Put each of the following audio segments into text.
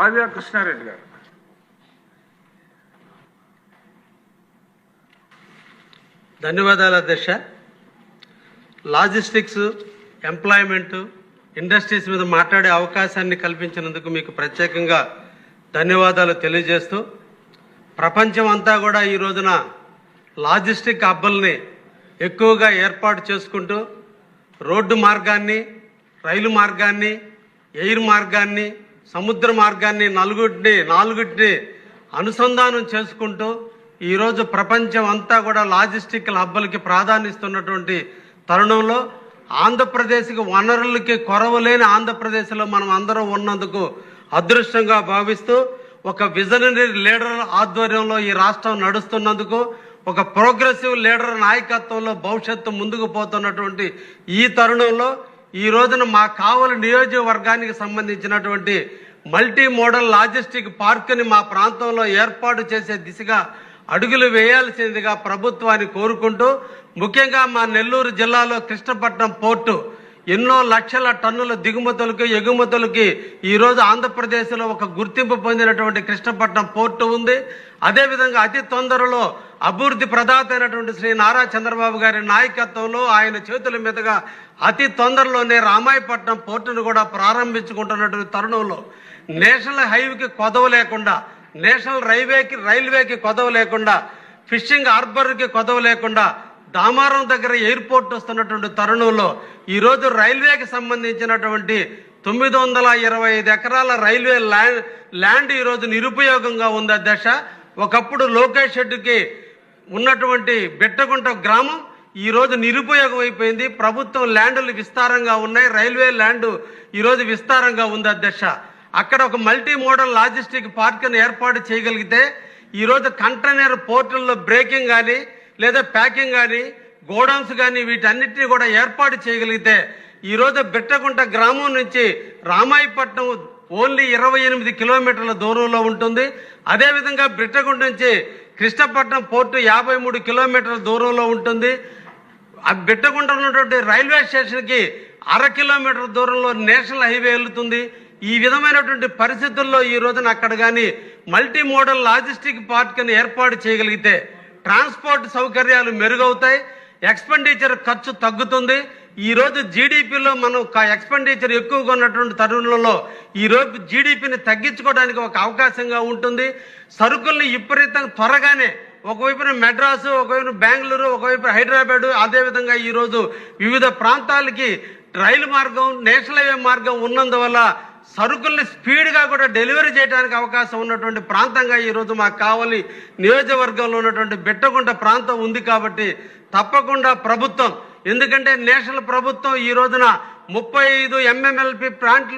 కావ్య కృష్ణారెడ్డి గారు. ధన్యవాదాలు అధ్యక్ష. లాజిస్టిక్స్ ఎంప్లాయ్మెంట్ ఇండస్ట్రీస్ మీద మాట్లాడే అవకాశాన్ని కల్పించినందుకు మీకు ప్రత్యేకంగా ధన్యవాదాలు తెలియజేస్తూ ప్రపంచం అంతా కూడా ఈ రోజున లాజిస్టిక్ హబ్బల్ని ఎక్కువగా ఏర్పాటు చేసుకుంటూ రోడ్డు మార్గాన్ని రైలు మార్గాన్ని ఎయిర్ మార్గాన్ని సముద్ర మార్గాన్ని నలుగుటిని నాలుగుడిని అనుసంధానం చేసుకుంటూ ఈరోజు ప్రపంచం అంతా కూడా లాజిస్టిక్ హబ్బలకి ప్రాధాన్యస్తున్నటువంటి తరుణంలో ఆంధ్రప్రదేశ్కి వనరులకి కొరవలేని ఆంధ్రప్రదేశ్లో మనం అందరం ఉన్నందుకు అదృష్టంగా భావిస్తూ ఒక విజనరీ లీడర్ ఆధ్వర్యంలో ఈ రాష్ట్రం నడుస్తున్నందుకు ఒక ప్రోగ్రెసివ్ లీడర్ నాయకత్వంలో భవిష్యత్తు ముందుకు పోతున్నటువంటి ఈ తరుణంలో ఈ రోజున మా కావలి నియోజకవర్గానికి సంబంధించినటువంటి మల్టీ మోడల్ లాజిస్టిక్ పార్క్ని మా ప్రాంతంలో ఏర్పాటు చేసే దిశగా అడుగులు వేయాల్సిందిగా ప్రభుత్వాన్ని కోరుకుంటూ ముఖ్యంగా మా నెల్లూరు జిల్లాలో కృష్ణపట్నం పోర్టు ఎన్నో లక్షల టన్నుల దిగుమతులకి ఎగుమతులకి ఈరోజు ఆంధ్రప్రదేశ్లో ఒక గుర్తింపు పొందినటువంటి కృష్ణపట్నం పోర్టు ఉంది. అదేవిధంగా అతి తొందరలో అభివృద్ధి ప్రదాత అయినటువంటి శ్రీ నారా చంద్రబాబు గారి నాయకత్వంలో ఆయన చేతుల మీదుగా అతి తొందరలోనే రామాయపట్నం పోర్టును కూడా ప్రారంభించుకుంటున్నటువంటి తరుణంలో నేషనల్ హైవేకి కొదవ లేకుండా నేషనల్ రైల్వేకి రైల్వేకి కొదవ లేకుండా ఫిషింగ్ హార్బర్కి కొదవ లేకుండా దామారం దగ్గర ఎయిర్పోర్ట్ వస్తున్నటువంటి తరుణంలో ఈరోజు రైల్వేకి సంబంధించినటువంటి తొమ్మిది వందల ఇరవై ఐదు ఎకరాల రైల్వే ల్యాండ్ ల్యాండ్ ఈరోజు నిరుపయోగంగా ఉంది అధ్యక్ష. ఒకప్పుడు లోకేష్ షెడ్డుకి ఉన్నటువంటి బెట్టగుంట గ్రామం ఈరోజు నిరుపయోగం అయిపోయింది. ప్రభుత్వం ల్యాండ్లు విస్తారంగా ఉన్నాయి. రైల్వే ల్యాండ్ ఈరోజు విస్తారంగా ఉంది అధ్యక్ష. అక్కడ ఒక మల్టీ మోడల్ లాజిస్టిక్ పార్క్ని ఏర్పాటు చేయగలిగితే ఈరోజు కంటైనర్ పోర్టుల్లో బ్రేకింగ్ కానీ లేదా ప్యాకింగ్ కానీ గోడౌన్స్ కానీ వీటన్నిటిని కూడా ఏర్పాటు చేయగలిగితే ఈరోజు బిట్టగుంట గ్రామం నుంచి రామాయపట్నం ఓన్లీ ఇరవై ఎనిమిది కిలోమీటర్ల దూరంలో ఉంటుంది. అదేవిధంగా బిట్టగుంట నుంచి కృష్ణపట్నం పోర్టు యాభై మూడు కిలోమీటర్ల దూరంలో ఉంటుంది. ఆ బిట్టగుంట ఉన్నటువంటి రైల్వే స్టేషన్కి అర కిలోమీటర్ దూరంలో నేషనల్ హైవే వెళ్తుంది. ఈ విధమైనటువంటి పరిస్థితుల్లో ఈ రోజున అక్కడ కానీ మల్టీ మోడల్ లాజిస్టిక్ పార్క్ని ఏర్పాటు చేయగలిగితే ట్రాన్స్పోర్ట్ సౌకర్యాలు మెరుగవుతాయి ఎక్స్పెండిచర్ ఖర్చు తగ్గుతుంది. ఈ రోజు జీడిపిలో మనం ఎక్స్పెండిచర్ ఎక్కువగా ఉన్నటువంటి తరుణంలో ఈ రోజు జీడిపిని తగ్గించుకోవడానికి ఒక అవకాశంగా ఉంటుంది. సరుకుల్ని విపరీతంగా త్వరగానే ఒకవైపున మెడ్రాసు ఒకవైపు బెంగళూరు ఒకవైపు హైదరాబాదు అదేవిధంగా ఈరోజు వివిధ ప్రాంతాలకి రైలు మార్గం నేషనల్ హైవే మార్గం ఉన్నందువల్ల సరుకుల్ని స్పీడ్గా కూడా డెలివరీ చేయడానికి అవకాశం ఉన్నటువంటి ప్రాంతంగా ఈరోజు మాకు కావాలి నియోజకవర్గంలో ఉన్నటువంటి బెట్టగుంట ప్రాంతం ఉంది కాబట్టి తప్పకుండా ప్రభుత్వం ఎందుకంటే నేషనల్ ప్రభుత్వం ఈ రోజున ముప్పై ఐదు ఎంఎంఎల్పి ప్రాంత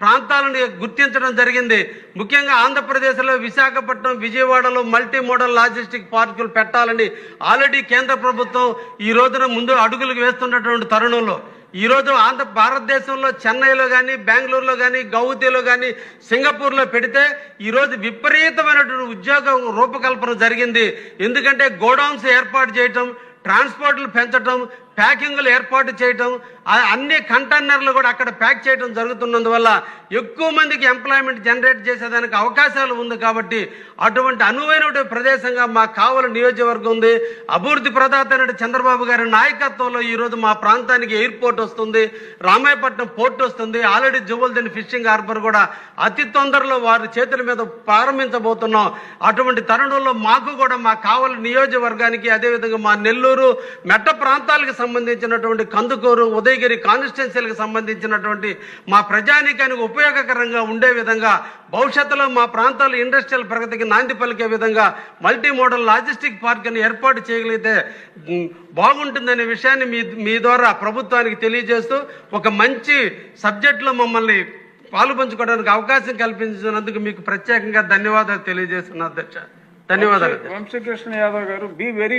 ప్రాంతాలను గుర్తించడం జరిగింది. ముఖ్యంగా ఆంధ్రప్రదేశ్లో విశాఖపట్నం విజయవాడలో మల్టీ మోడల్ లాజిస్టిక్ పార్కులు పెట్టాలని ఆల్రెడీ కేంద్ర ప్రభుత్వం ఈ రోజున ముందు అడుగులు వేస్తున్నటువంటి తరుణంలో. ఈరోజు ఆంధ్ర భారతదేశంలో చెన్నైలో కానీ బెంగళూరులో కానీ గౌహతిలో కానీ సింగపూర్లో పెడితే ఈరోజు విపరీతమైనటువంటి ఉద్యోగం రూపకల్పన జరిగింది. ఎందుకంటే గోడౌన్స్ ఏర్పాటు చేయటం ట్రాన్స్పోర్ట్లు పెంచడం ప్యాకింగ్లు ఏర్పాటు చేయటం అన్ని కంటైనర్లు కూడా అక్కడ ప్యాక్ చేయడం జరుగుతున్నందువల్ల ఎక్కువ మందికి ఎంప్లాయ్మెంట్ జనరేట్ చేసేదానికి అవకాశాలు ఉంది కాబట్టి అటువంటి అనువైన ప్రదేశంగా మా కావలి నియోజకవర్గం ఉంది. అభివృద్ధి ప్రదాత చంద్రబాబు గారి నాయకత్వంలో ఈరోజు మా ప్రాంతానికి ఎయిర్పోర్ట్ వస్తుంది రామాయపట్నం పోర్ట్ వస్తుంది. ఆల్రెడీ జువల్దని ఫిషింగ్ హార్బర్ కూడా అతి తొందరలో వారి చేతుల మీద ప్రారంభించబోతున్నాం. అటువంటి తరుణంలో మాకు కూడా మా కావలి నియోజకవర్గానికి అదేవిధంగా మా నెల్లూరు మెట్ట ప్రాంతాలకు సంబంధించినటువంటి కందుకూరు ఉదయగిరి కాన్స్టిట్యున్సీలకు సంబంధించినటువంటి మా ప్రజానీకానికి ఉపయోగకరంగా ఉండే విధంగా భవిష్యత్తులో మా ప్రాంతాల ఇండస్ట్రియల్ ప్రగతికి నాంది పలికే విధంగా మల్టీ మోడల్ లాజిస్టిక్ పార్క్ని ఏర్పాటు చేయగలిగితే బాగుంటుందనే విషయాన్ని మీ మీ ద్వారా ప్రభుత్వానికి తెలియజేస్తూ ఒక మంచి సబ్జెక్టులో మమ్మల్ని పాలు పంచుకోవడానికి అవకాశం కల్పించినందుకు మీకు ప్రత్యేకంగా ధన్యవాదాలు తెలియజేస్తున్నా అధ్యక్ష ధన్యవాదాలు అధ్యక్ష. యాదవ్ గారు బీ వెరీ